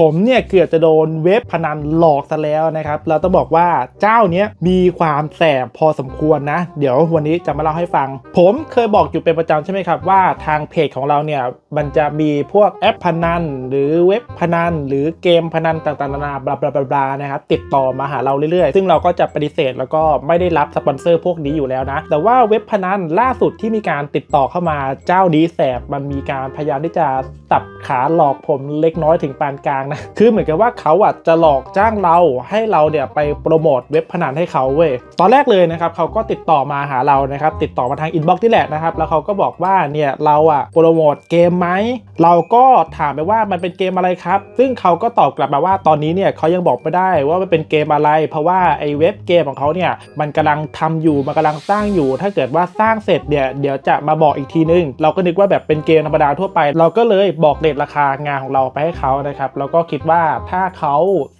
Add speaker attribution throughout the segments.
Speaker 1: ผมเนี่ยเกือบจะโดนเว็บพนันหลอกซะแล้วนะครับ เราต้องบอกว่าเจ้าเนี้ยมีความแสบพอสมควรนะ เดี๋ยววันนี้จะมาเล่าให้ฟัง ผมเคยบอกอยู่เป็นประจำใช่ไหมครับว่าทางเพจของเราเนี่ยมันจะมีพวกแอปพนัน หรือเว็บพนัน หรือเกมพนันต่างๆนานาบลาบลาบลานะครับติดต่อมาหาเราเรื่อยๆ ซึ่งเราก็จะปฏิเสธแล้วก็ไม่ได้รับสปอนเซอร์พวกนี้อยู่แล้วนะ แต่ว่าเว็บพนันล่าสุดที่มีการติดต่อเข้ามาเจ้านี้แสบมันมีการพยายามที่จะสับขาหลอกผมเล็กน้อยถึงปานกลางนะ คือเหมือนกับว่าเขาอะจะหลอกจ้างเราให้เราเนี่ยไปโปรโมทเว็บพนันให้เขาเว้ย ตอนแรกเลยนะครับเขาก็ติดต่อมาหาเรานะครับ ติดต่อมาทางอินบ็อกซ์นี่แหละนะครับ แล้วเขาก็บอกว่าเนี่ยเราอะโปรโมทเกมไหม เราก็ถามไปว่ามันเป็นเกมอะไรครับ ซึ่งเขาก็ตอบกลับมาว่าตอนนี้เนี่ยเขายังบอกไม่ได้ว่ามันเป็นเกมอะไร เพราะว่าไอ้เว็บเกมของเขาเนี่ยมันกำลังทำอยู่ มันกำลังสร้างอยู่ ถ้าเกิดว่าสร้างเสร็จเนี่ยเดี๋ยวจะมาบอกอีกทีนึง เราก็นึกว่าแบบเป็นเกมธรรมดาทั่วไป เราก็เลยบอกเรทราคางานของเราไปให้เขานะครับ แล้วก็็คิดว่าถ้าเขา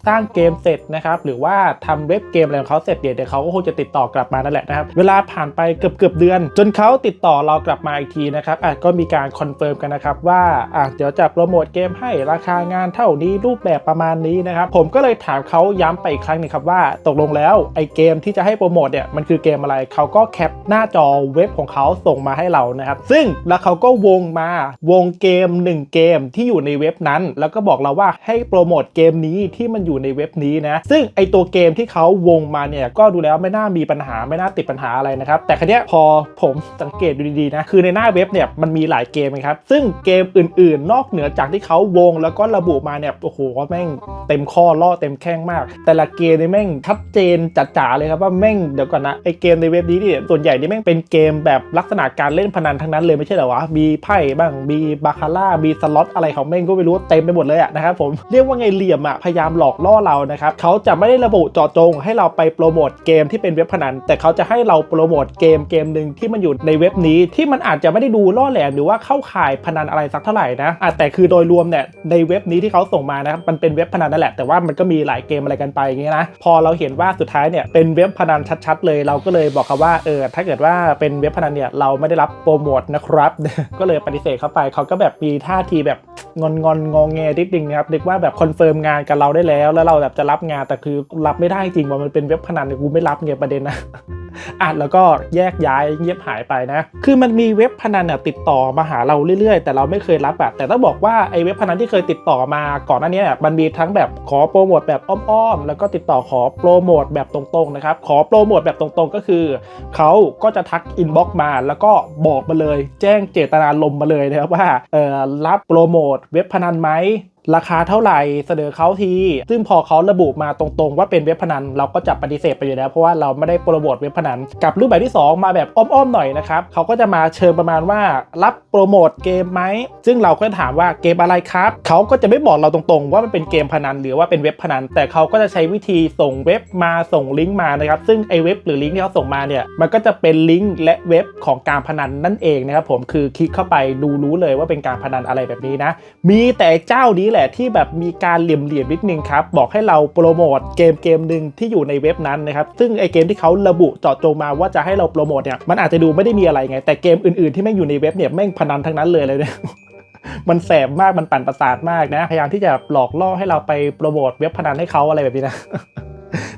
Speaker 1: สร้างเกมเสร็จนะครับหรือว่าทำเว็บเกมอะไรของเขาเสร็จเดี๋ยวเขาก็คงจะติดต่อกลับมานั่นแหละนะครับ เวลาผ่านไปเกือบเกือบเดือน จนเขาติดต่อเรากลับมาอีกทีนะครับอะก็มีการคอนเฟิร์มกันนะครับว่าอะเดี๋ยวจะโปรโมทเกมให้ราคางานเท่านี้รูปแบบประมาณนี้นะครับผมก็เลยถามเขาย้ำไปอีกครั้งหนึงครับว่าตกลงแล้วไอเกมที่จะให้โปรโมทเนี่ยมันคือเกมอะไรเขาก็แคปหน้าจอเว็บของเขาส่งมาให้เรานะครับ ซึ่งแล้วเขาก็วงมาวงเกม 1 เกมที่อยู่ในเว็บนั้น แล้วก็บอกเราว่าให้โปรโมทเกมนี้ที่มันอยู่ในเว็บนี้นะ ซึ่งไอตัวเกมที่เขาวงมาเนี่ยก็ดูแล้วไม่น่ามีปัญหาไม่น่าติดปัญหาอะไรนะครับ แต่ครั้นี้ยพอผมสังเกตดูดีๆนะ คือในหน้าเว็บเนี่ยมันมีหลายเกมครับ ซึ่งเกมอื่นๆ นอกเหนือจากที่เขาวงแล้วก็ระบุมาเนี่ย โอ้โหแม่งเต็มข้อล่อเต็มแข้งมาก แต่ละเกมนี่แม่งชัดเจนจัดจ๋าเลยครับว่าแม่งเดี๋ยวก่อนนะไอเกมในเว็บนี้เนี่ยส่วนใหญ่นี่แม่งเป็นเกมแบบลักษณะการเล่นพนันทั้งนั้นเลยไม่ใช่เหรอวะมีไพ่บ้างมีบาคาร่ามีสล็อตอะไรของแม่งก็ไม่รู้เต็มไปหมดเลยอะนะครับผมเรียกว่าไงเหลี่ยมอะพยายามหลอกล่อเรานะครับเขาจะไม่ได้ระบุเจาะจง ให้เราไปโปรโมทเกมที่เป็นเว็บพนัน แต่เขาจะให้เราโปรโมทเกมเกมหนึ่งที่มันอยู่ในเว็บนี้ที่มันอาจจะไม่ได้ดูล่อแหลมหรือว่าเข้าข่ายพนันอะไรสักเท่าไหร่นะอะแต่คือโดยรวมเนี่ยในเว็บนี้ที่เขาส่งมานะครับมันเป็นเว็บพนันนั่นแหละแต่ว่ามันก็มีหลายเกมอะไรกันไปอย่างเงี้ยนะพอเราเห็นว่าสุดท้ายเนี่ยเป็นเว็บพนันชัดๆเลย เราก็เลยบอกเขาว่าเออถ้าเกิดว่าเป็นเว็บพนันเนี่ยเราไม่ได้รับโปรโมทนะครับก็เลยปฏิเสธเข้าไปเขาก็แบบมีท่าทีแบบ งอนงอนงองแงนิดนึงนะครับนึกว่าแบบคอนเฟิร์มงานกับเราได้แล้ว แล้วเราแบบจะรับงานแต่คือรับไม่ได้จริงว่ามันเป็นเว็บพนันเนี่ยกูไม่รับไงประเด็นนะอะแล้วก็แยกย้ายเงียบหายไปนะ คือมันมีเว็บพนันเนี่ยติดต่อมาหาเราเรื่อยๆ แต่เราไม่เคยรับอะแต่ต้องบอกว่าไอ้เว็บพนันที่เคยติดต่อมาก่อนหน้านี้มันมีทั้งแบบขอโปรโมทแบบอ้อมๆ แล้วก็ติดต่อขอโปรโมทแบบตรงๆนะครับ ขอโปรโมทแบบตรงๆ ก็คือเขาก็จะทักอินบ็อกซ์มา แล้วก็บอกมาเลย แจ้งเจตนารมมาเลยนะครับว่าเออรับโปรโมทเว็บพนันไหม ราคาเท่าไหร่เสนอเขาที ซึ่งพอเขาระบุมาตรงๆ ว่าเป็นเว็บพนันเราก็จะปฏิเสธไปอยู่แล้ว เพราะว่าเราไม่ได้โปรโมทเว็บพนันกับรูปแบบที่ 2 มาแบบอ้อมๆหน่อยนะครับเขาก็จะมาเชิญประมาณว่ารับโปรโมทเกมไหมซึ่งเราก็จะถามว่าเกมอะไรครับเขาก็จะไม่บอกเราตรงๆ ว่ามันเป็นเกมพนันหรือว่าเป็นเว็บพนัน แต่เขาก็จะใช้วิธีส่งเว็บมาส่งลิงก์มานะครับซึ่งไอเว็บหรือลิงก์ที่เขาส่งมาเนี่ยมันก็จะเป็นลิงก์และเว็บของการพนันนั่นเองนะครับผมคือคลิกเข้าไปดูรู้เลยว่าเป็นการพนันอะไรแบบนี้นะมีแต่เจ้านี้แหละที่แบบมีการเหลี่ยมเหลี่ยมๆนิดนึงครับ บอกให้เราโปรโมทเกมเกมหนึ่งที่อยู่ในเว็บนั้นนะครับ ซึ่งไอเกมที่เขาระบุเจาะจงมาว่าจะให้เราโปรโมทเนี่ยมันอาจจะดูไม่ได้มีอะไรไง แต่เกมอื่นๆที่ไม่อยู่ในเว็บเนี่ยแม่งพนันทั้งนั้นเลยเลยเนี่ยมันแสบมากมันปั่นประสาทมากนะ พยายามที่จะหลอกล่อให้เราไปโปรโมทเว็บพนันให้เขาอะไรแบบนี้นะ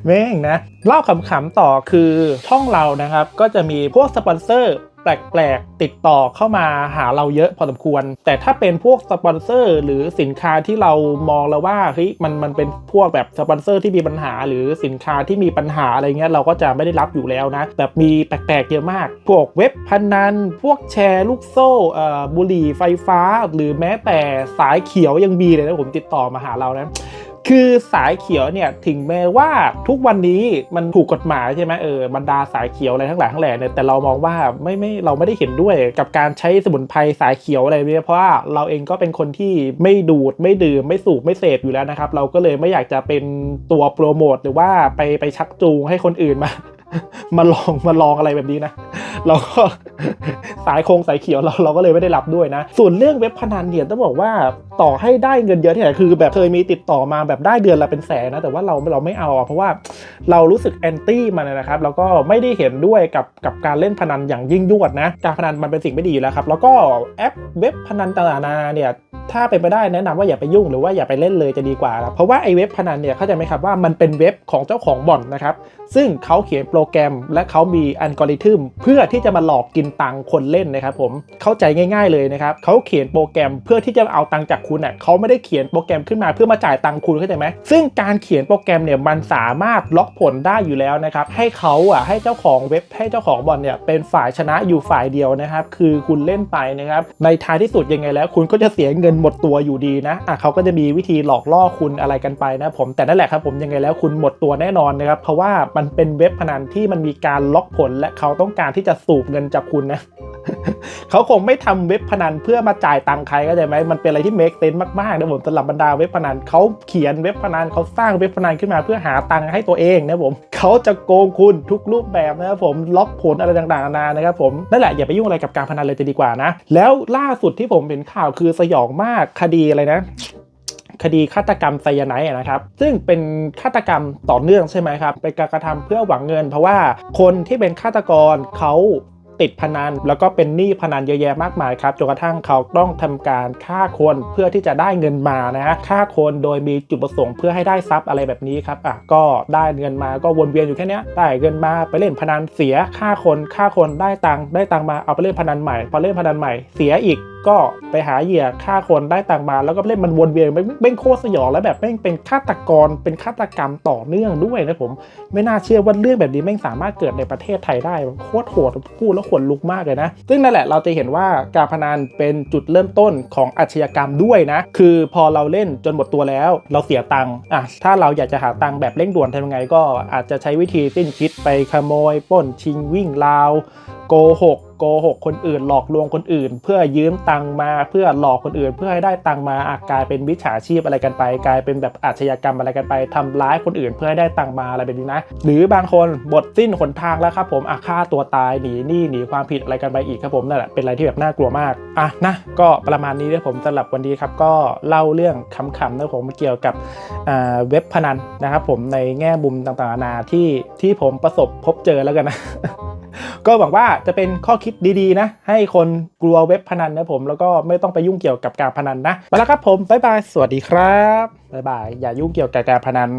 Speaker 1: แม่งนะ เล่าขำๆต่อคือช่องเรานะครับ ก็จะมีพวกสปอนเซอร์ แปลกๆ ติดต่อเข้ามาหาเราเยอะพอสมควร แต่ถ้าเป็นพวกสปอนเซอร์ หรือสินค้าที่เรามองแล้วว่าเฮ้ยมันมันเป็นพวกแบบสปอนเซอร์ที่มีปัญหา หรือสินค้าที่มีปัญหาอะไรเงี้ยเราก็จะไม่ได้รับอยู่แล้วนะแบบมีแปลกๆ เยอะมาก พวกเว็บพนัน พวกแชร์ลูกโซ่เอ่อบุหรี่ไฟฟ้า หรือแม้แต่สายเขียวยังมีเลยนะผมติดต่อมาหาเรานะ คือสายเขียวเนี่ยถึงแม้ว่าทุกวันนี้มันถูกกฎหมายใช่ไหมเออบรรดาสายเขียวอะไรทั้งหลายทั้งแหล่เนี่ยแต่เรามองว่าไม่ไม่เราไม่ได้เห็นด้วยกับการใช้สมุนไพรสายเขียวอะไรเนี่ยเพราะว่าเราเองก็เป็นคนที่ไม่ดูดไม่ดื่มไม่สูบไม่เสพอยู่แล้วนะครับ เราก็เลยไม่อยากจะเป็นตัวโปรโมทหรือว่าไปไปชักจูงให้คนอื่นมา มาลองมาลองอะไรแบบนี้นะเราก็สายโคงสายเขียวเราเราก็เลยไม่ได้รับด้วยนะ ส่วนเรื่องเว็บพนันเนี่ยต้องบอกว่าต่อให้ได้เงินเยอะที่ไหนคือ แบบเคยมีติดต่อมาแบบได้เดือนละเป็นแสนนะแต่ว่าเราเราไม่เอาเพราะว่าเรารู้สึกแอนตี้มันนะครับแล้วก็ไม่ได้เห็นด้วยกับกับการเล่นพนันอย่างยิ่งยวดนะ การพนันมันเป็นสิ่งไม่ดีอยู่แล้วครับแล้วก็แอปเว็บพนันต่างๆนานาเนี่ย ถ้าเป็นไปได้แนะนำว่าอย่าไปยุ่งหรือว่าอย่าไปเล่นเลยจะดีกว่าครับเพราะว่าไอ้เว็บพนันเนี่ยเข้าใจไหมครับว่ามันเป็นเว็บของเจ้าของบ่อนนะครับซึ่งเขาเขียนโปรแกรม และเขามีอัลกอริทึมเพื่อที่จะมาหลอกกินตังค์คนเล่นนะครับผมเข้าใจง่าย ๆเลยนะครับเขาเขียนโปรแกรมเพื่อที่จะเอาตังค์จากคุณอะเขาไม่ได้เขียนโปรแกรมขึ้นมาเพื่อมาจ่ายตังค์คุณเข้าใจไหมซึ่งการเขียนโปรแกรมเนี่ยมันสามารถล็อกผลได้อยู่แล้วนะครับให้เขาอะให้เจ้าของเว็บให้เจ้าของบ่อนเนี่ยเป็นฝ่ายชนะอยู่ฝ่ายเดียวนะครับคือคุณเล่นไปนะครับในท้ายที่สุดยังไงแล้ว คุณก็จะเสียเงินหมดตัวอยู่ดีนะอะเขาก็จะมีวิธีหลอกล่อคุณอะไรกันไปนะผมแต่นั่นแหละครับผมยังไงแล้วคุณหมดตัวแน่นอนนะครับเพราะว่ามันเป็นเว็บพนันที่มันมีการล็อกผล และเขาต้องการที่จะสูบเงินจากคุณนะเขาคงไม่ทำเว็บพนันเพื่อมาจ่ายตังค์ใครก็ได้ไหมมันเป็นอะไรที่เมคเซนมากๆนะผมสำหรับบรรดาเว็บพนันเขาเขียนเว็บพนันเขาสร้างเว็บพนันขึ้นมาเพื่อหาตังค์ให้ตัวเองนะผมเขาจะโกงคุณทุกรูปแบบนะครับผมล็อกผลอะไรต่างๆนานานะครับผมนั่นแหละอย่าไปยุ่งอะไรกับการพนันเลยจะดีกว่านะแล้วล่าสุดที่ผมเห็นข่าวคือสยองมากคดีอะไรนะ คดีฆาตกรรมไซยาไนนะครับ ซึ่งเป็นฆาตกรรมต่อเนื่องใช่ไหมครับ เป็นการกระทำเพื่อหวังเงิน เพราะว่าคนที่เป็นฆาตกรเขาติดพนันแล้วก็เป็นหนี้พนันเยอะแยะมากมายครับจนกระทั่งเขาต้องทำการฆ่าคนเพื่อที่จะได้เงินมานะฮะฆ่าคนโดยมีจุดประสงค์เพื่อให้ได้ทรัพย์อะไรแบบนี้ครับอะก็ได้เงินมาก็วนเวียนอยู่แค่นี้ได้เงินมาไปเล่นพนันเสียฆ่าคนฆ่าคนได้ตังค์ได้ตังค์มาเอาไปเล่นพนันใหม่พอเล่นพนันใหม่เสียอีก ก็ไปหาเหยื่อฆ่าคนได้ตังมาแล้วก็เล่นมันวนเวียนไม่ไม่งโคตรสยองแล้วแบบแม่งเป็นฆาตกรเป็นฆาตกรรมต่อเนื่องด้วยนะผม ไม่น่าเชื่อว่าเรื่องแบบนี้แม่งสามารถเกิดในประเทศไทยได้โคตรโหดพูดแล้วขนลุกมากเลยนะ ซึ่งนั่นแหละเราจะเห็นว่าการพนันเป็นจุดเริ่มต้นของอาชญากรรมด้วยนะ คือพอเราเล่นจนหมดตัวแล้ว เราเสียตังค์อะถ้าเราอยากจะหาตังค์แบบเร่งด่วนทำยังไงก็อาจจะใช้วิธีสิ้นคิดไปขโมยป้นชิงวิ่งราวโกหก โกหกคนอื่น หลอกลวงคนอื่น เพื่อยืมตังมาเพื่อหลอกคนอื่น เพื่อให้ได้ตังมาอะกลายเป็นวิชาชีพอะไรกันไป กลายเป็นแบบอาชญากรรมอะไรกันไปทำร้ายคนอื่น เพื่อให้ได้ตังมาอะไรแบบนี้นะ หรือบางคนหมดสิ้นหนทางแล้วครับผมอะฆ่าตัวตายหนีหนี้หนีความผิดอะไรกันไปอีกครับผมนั่นแหละเป็นอะไรที่แบบน่ากลัวมากอะนะก็ประมาณนี้นะผมสำหรับวันนี้ครับก็เล่าเรื่องคำๆนะผมเกี่ยวกับเว็บพนันนะครับผมในแง่มุมต่างๆนานาที่ที่ผมประสบพบเจอแล้วกันนะ ก็หวังว่าจะเป็นข้อคิดดีๆนะ ให้คนกลัวเว็บพนันนะผม แล้วก็ไม่ต้องไปยุ่งเกี่ยวกับการพนันนะไปแล้วครับผมบ๊ายบายสวัสดีครับบ๊ายบายอย่ายุ่งเกี่ยวกับการพนัน